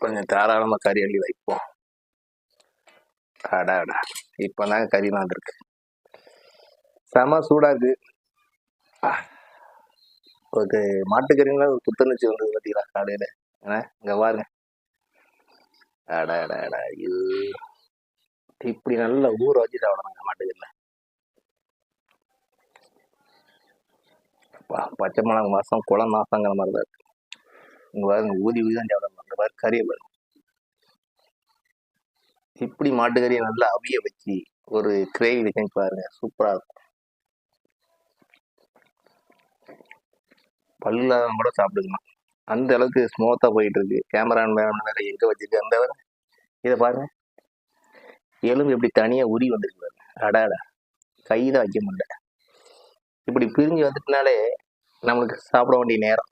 கொஞ்சம் தாராளமாக கறி அள்ளி வைப்போம். அடா அடா. இப்போ தாங்க கறி வந்திருக்கு. செம சூடாக இருக்கு. ஒரு மாட்டுக்கறிங்களா ஒரு புத்துணர்ச்சி வந்தது பார்த்தீங்களா காலையில்? ஏன்னா இங்கே பாருங்க. அடா அடா அடா. ஐயோ. இப்படி நல்லா ஊற வச்சு சாப்பிடணுங்க மாட்டுக்கறியில் பச்சை மிளகா மாதம் குளம் மாசங்கிற மாதிரி தான் இருக்கு. இங்க பாருங்க ஊதி ஊதி தான் சாப்பிடணும். இந்த கரியவர் இப்படி மாட்டுக்கறியை நல்லா அவிய வச்சு ஒரு கிரேவி செஞ்சு பாருங்க சூப்பரா இருக்கும். பல்லாத கூட சாப்பிடுக்கலாம் அந்த அளவுக்கு ஸ்மூத்தா போயிட்டு இருக்கு. கேமரா வேற எங்க வச்சிருக்கு அந்த இதை பாருங்க. எலும்பு எப்படி தனியா உரி வந்துருக்கு பாருங்க. அடாடா கைதான் வைக்க முடியல. இப்படி பிரிஞ்சு வந்துட்டுனாலே நம்மளுக்கு சாப்பிட வேண்டிய நேரம்.